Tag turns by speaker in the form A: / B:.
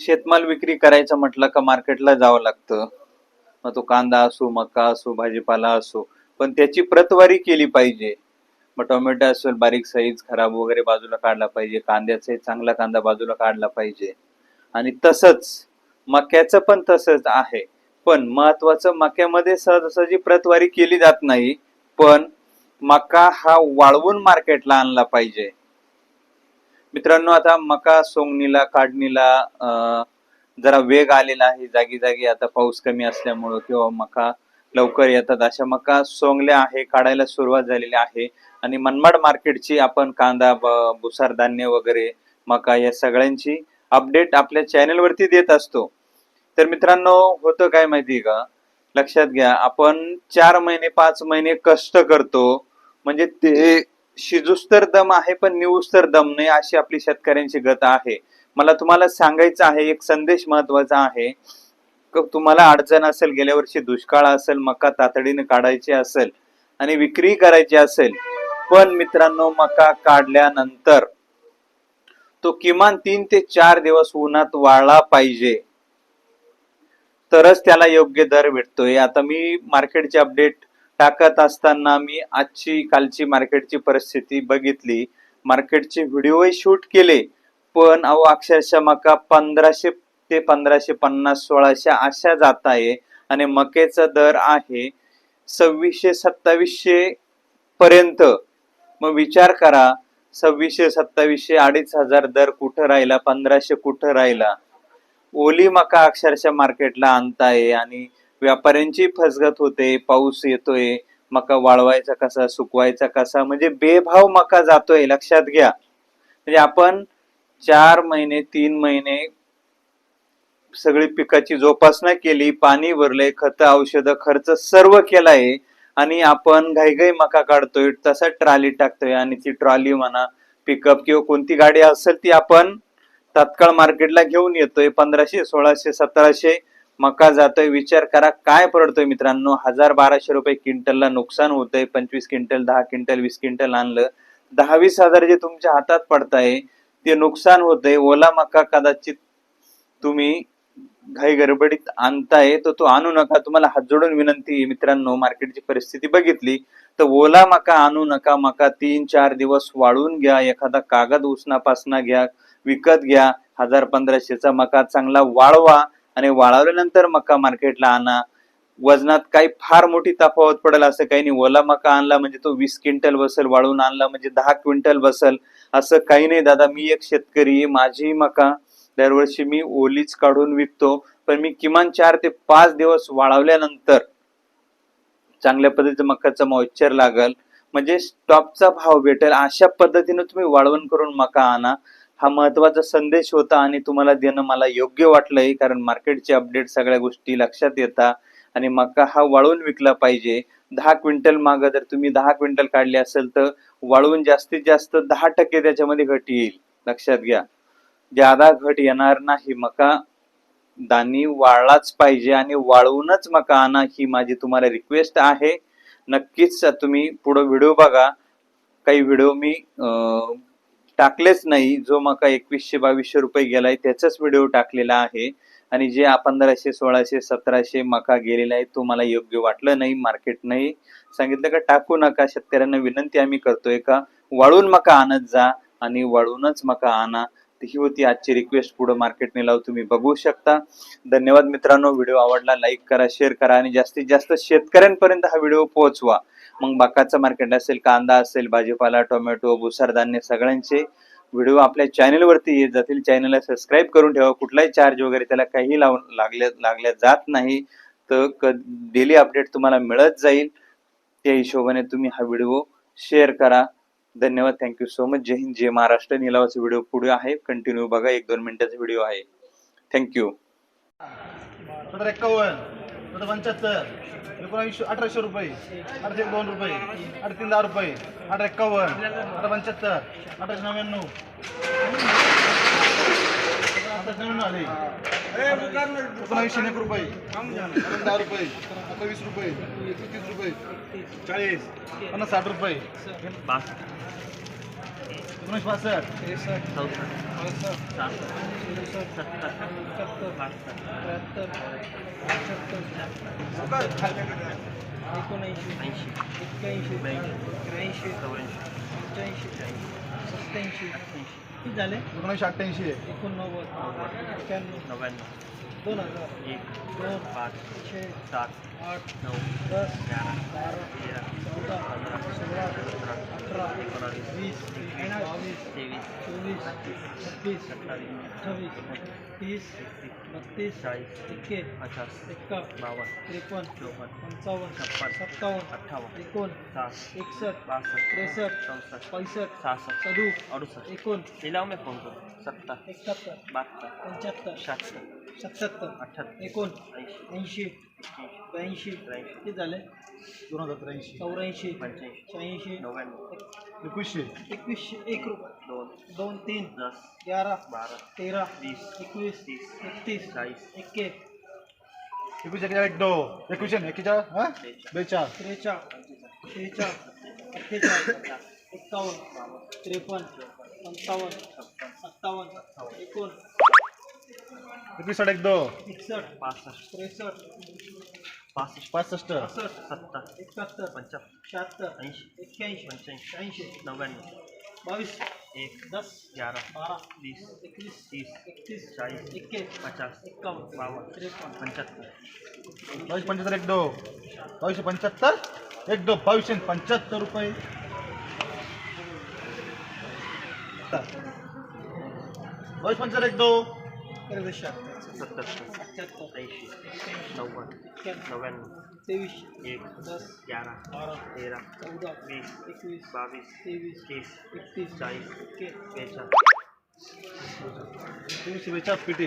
A: शेतमाल विक्री करायचं म्हटलं का मार्केटला जावं लागतं. मग तो कांदा असो मका असो भाजीपाला असो पण त्याची प्रतवारी केली पाहिजे. मग टोमॅटो असेल बारीक साईज खराब वगैरे बाजूला काढला पाहिजे कांद्याचा चांगला कांदा बाजूला काढला पाहिजे. आणि तसंच मक्याचं पण तसंच आहे. पण महत्वाचं मक्यामध्ये सहजासहजी प्रतवारी केली जात नाही पण मका हा वाळवून मार्केटला आणला पाहिजे. मित्रांनो आता मका सोंगणीला काढणीला जरा वेग आलेला आहे. जागी जागी आता पाऊस कमी असल्यामुळं किंवा मका लवकर येतात. अशा मका सोंगल्या आहे काढायला सुरुवात झालेली आहे. आणि मनमाड मार्केटची आपण कांदा भुसार धान्य वगैरे मका या सगळ्यांची अपडेट आपल्या चॅनेलवरती देत असतो. तर मित्रांनो होतं काय माहिती का? लक्षात घ्या आपण चार महिने पाच महिने कष्ट करतो. म्हणजे ते शिजूस्तर दम आहे पण निवूस दम नाही अशी आपली शेतकऱ्यांची गत आहे. मला तुम्हाला सांगायचं आहे एक संदेश महत्त्वाचा आहे. तुम्हाला अडचण असेल गेल्या वर्षी दुष्काळ असेल मका तातडीने काढायची असेल आणि विक्री करायची असेल पण मित्रांनो मका काढल्यानंतर तो किमान तीन ते चार दिवस उन्हात वाळला पाहिजे. तरच त्याला योग्य दर भेटतोय. आता मी मार्केटचे अपडेट टाकत असताना मी आजची कालची मार्केटची परिस्थिती बघितली. मार्केटचे व्हिडिओही शूट केले. पण अहो अक्षरशः मका पंधराशे ते पंधराशे पन्नास सोळाशे अशा जात आहे आणि मकेचा दर आहे सव्वीसशे सत्तावीसशे पर्यंत. मग विचार करा सव्वीसशे सत्तावीसशे अडीच हजार दर कुठं राहिला? पंधराशे कुठं राहिला? ओली मका अक्षरशः मार्केटला आणताय आणि व्यापाऱ्यांची फसगत होते पाऊस येतोय मका वाळवायचा कसा सुकवायचा कसा म्हणजे बेभाव मका जातोय लक्षात घ्या. म्हणजे आपण चार महिने तीन महिने सगळी पिकाची जोपासना केली पाणी भरले खत औषधं खर्च सर्व केलाय आणि आपण घाईघाई मका काढतोय तसा ट्रॉली टाकतोय आणि ती ट्रॉली म्हणा पिकअप किंवा कोणती गाडी असेल ती आपण तात्काळ मार्केटला घेऊन येतोय पंधराशे सोळाशे सतराशे मका जातोय. विचार करा काय पडतोय मित्रांनो? हजार बाराशे रुपये क्विंटलला नुकसान होतंय. पंचवीस क्विंटल दहा क्विंटल वीस क्विंटल आणलं. दहा वीस हजार जे तुमच्या हातात पडताय ते नुकसान होतंय. ओला मका कदाचित तुम्ही घाई गडबडीत आणताय तर तो आणू नका. तुम्हाला हात जोडून विनंती आहे मित्रांनो मार्केटची परिस्थिती बघितली तर ओला मका आणू नका. मका तीन चार दिवस वाळून घ्या. एखादा कागद उसनापासना घ्या विकत घ्या. हजार पंधराशेचा मका चांगला वाळवा. आणि वाळवल्यानंतर मका मार्केटला आणा. वजनात काही फार मोठी तफावत पडेल असं काही नाही. ओला मका आणला म्हणजे तो वीस क्विंटल बसल वाळून आणला म्हणजे दहा क्विंटल बसल असं काही नाही. दादा मी एक शेतकरी आहे. माझी मका दरवर्षी मी ओलीच काढून विकतो. पण मी किमान चार ते पाच दिवस वाळवल्यानंतर चांगल्या पद्धतीचं मकाचं मॉइश्चर लागल. म्हणजे स्टॉपचा भाव भेटेल. अशा पद्धतीने तुम्ही वाळवण करून मका आणा. हा महत्त्वाचा संदेश होता आणि तुम्हाला देणं मला योग्य वाटलंय कारण मार्केटचे अपडेट सगळ्या गोष्टी लक्षात येतात आणि मका हा वाळवून विकला पाहिजे. दहा क्विंटल मागं जर तुम्ही दहा क्विंटल काढले असेल तर वाळवून जास्तीत जास्त दहा टक्के त्याच्यामध्ये घट येईल. लक्षात घ्या. ज्यादा घट येणार नाही मका दानी वाळलाच पाहिजे आणि वाळवूनच मका आणा ही माझी तुम्हाला रिक्वेस्ट आहे. नक्कीच तुम्ही पुढे व्हिडिओ बघा. काही व्हिडिओ मी टाकलेच नाही. जो मका एकवीसशे बावीसशे रुपये गेलाय त्याचाच व्हिडिओ टाकलेला आहे. आणि जे पंधराशे सोळाशे सतराशे मका गेलेला आहे तो मला योग्य वाटलं नाही मार्केट नाही. सांगितलं का टाकू नका शेतकऱ्यांना विनंती आम्ही करतोय का? वाळून मका आणत जा आणि वाळूनच मका आणा. ही होती आजची रिक्वेस्ट पुढे मार्केटने लावू तुम्ही बघू शकता. धन्यवाद मित्रांनो. व्हिडिओ आवडला लाईक करा शेअर करा आणि जास्तीत जास्त शेतकऱ्यांपर्यंत हा व्हिडिओ पोहोचवा. मग बाकाचं मार्केट असेल कांदा असेल भाजीपाला टोमॅटो भुसार धान्य सगळ्यांचे व्हिडिओ आपल्या चॅनलवरती येत जातील. चॅनलला सबस्क्राईब करून ठेवा. कुठलाही चार्ज वगैरे त्याला काही लावून लागल्या लागल्या जात नाही. तर डेली अपडेट तुम्हाला मिळत जाईल. त्या हिशोबाने तुम्ही हा व्हिडिओ शेअर करा. धन्यवाद. थँक्यू सो मच जय हिंद जय महाराष्ट्र. निलावाचा व्हिडिओ पुढे आहे. कंटिन्यू बघा. एक दोन मिनिटाचा व्हिडिओ आहे. थँक्यू
B: सतरा पंच्याहत्तर. एकोणावीसशे अठराशे रुपये. अठराशे एक दोन रुपये. अडतीन दहा रुपये. अठरा एक्कावन्न. अठरा पंच्याहत्तर. अठराशे नव्याण्णव. अठराशे नव्याण्णव आले. एकोणावीसशे एक रुपये. दहा रुपये. अठरा वीस रुपये. तीस रुपये. चाळीस. पन्नास साठ रुपये. एकोणीसशे पासष्ट
C: त्रेसष्ट
D: चौसष्ट
C: पासष्ट
D: सहासष्ट
C: सदुसष्ट
D: सत्तर
C: एकाहत्तर
D: बहात्तर
C: त्र्याहत्तर एकोणऐंशी
D: ऐंशी
C: एक्क्याऐंशी
D: ब्याऐंशी
C: त्र्याऐंशी
D: चौऱ्याऐंशी
C: पंच्याऐंशी सत्त्याऐंशी
D: अठ्ठ्याऐंशी
C: किती झाले
B: एकोणीसशे अठ्ठ्याऐंशी
C: एकोणनव्वद.
D: नव्वद
C: एक्क्याण्णव
D: नव्याण्णव
C: दोन हजार
D: एक
C: दोन
D: पाच
C: छे
D: सात
C: आठ
D: नऊ
C: दस
D: ग्यारा
C: बारा
D: तेरा
C: चौदा
D: पंधरा
C: सोळा
D: सतरा
C: अठरा
D: एकोणावीस
C: वीस बावीस
D: तेवीस
C: चोवीस छत्तीस
D: अठ्ठावीस
C: अठ्ठावीस तीस बत्तीस
D: चाळीस
C: एक्के
D: पचास
C: एक्का
D: बावन्न
C: त्रेपन्न
D: चौपन्न
C: पंचावन्न
D: छप्पन
C: सत्तावन्न
D: अठ्ठावन्न
C: एकोण
D: साठ
C: एकसष्ट
D: बासष्ट
C: त्रेसष्ट
D: चौसष्ट
C: पैसष्ट
D: सहासष्ट
C: सदू
D: अडुसष्ट
C: एकोण
D: लिलाव में फोन करो सत्तर
C: एकाहत्तर
D: बहात्तर
C: पंच्याहत्तर
D: शहात्तर
C: सत्याहत्तर
D: अठ्ठ्याहत्तर
C: एकोण
D: ऐंशी
C: ब्याऐंशी
D: त्र्याऐंशी.
C: किती झाले?
B: दोन हजार त्र्याऐंशी.
C: चौऱ्याऐंशी
D: पंच्याऐंशी.
C: शहाऐंशी
D: नव्याण्णव.
B: एकवीसशे
C: एकवीसशे. एक रुपये.
D: दोन.
C: दोन तीन.
D: दस.
C: ग्यारा.
D: बारा.
C: तेरा.
D: वीस
C: एकवीस.
D: तीस.
C: एकतीस.
D: चाळीस.
C: एक्के.
B: एकवीस एक एक दो एकवीसशे एक्केचाळीस हां? बेचाळीस.
C: त्रेचाळ. शेहेचाळ अठ्ठेचाळ. एक्कावन्न त्रेपन्न. पंचावन्न. सत्तावन्न. एकोण.
B: एकवीस एक दो।
C: एकसष्ट
D: पासष्ट।
C: त्रेसष्ट
D: पासष्ट।
B: पासष्ट।
C: पासष्ट
D: सत्तर।
C: एकाहत्तर।
D: पंच्याहत्तर
C: शहात्तर
D: ऐंशी।
C: एक्क्याऐंशी
D: पंच्याऐंशी
C: शहाऐंशी
D: नव्याण्णव।
C: बावीस।
D: एक।
C: दस।
D: ग्यारा
C: बारा
D: वीस
C: एकवीस
D: तीस।
C: एकतीस
D: चाळीस
C: एक्के
D: पचास।
C: एक्कावन्न
D: बावन्न
C: त्रेपन्न
D: पंच्याहत्तर
B: बावीस पंच्याहत्तर एक दो। बावीसशे पंच्याहत्तर एक दो। बावीसशे पंच्याहत्तर रुपये। बावीस पंच्याहत्तर एक दो।
C: त्रेवीस शहात्तर
D: सत्तर
C: अठ्ठ्याहत्तर
D: ऐंशी नव्वद नव्याण्णव
C: तेवीस
D: एक
C: दस
D: ग्यारा
C: बारा
D: तेरा
C: चौदा
D: वीस
C: एकवीस
D: बावीस
C: तेवीस
D: तीस
C: एकतीस
D: चाळीस बेचा
B: बेचा पीटी पिटी.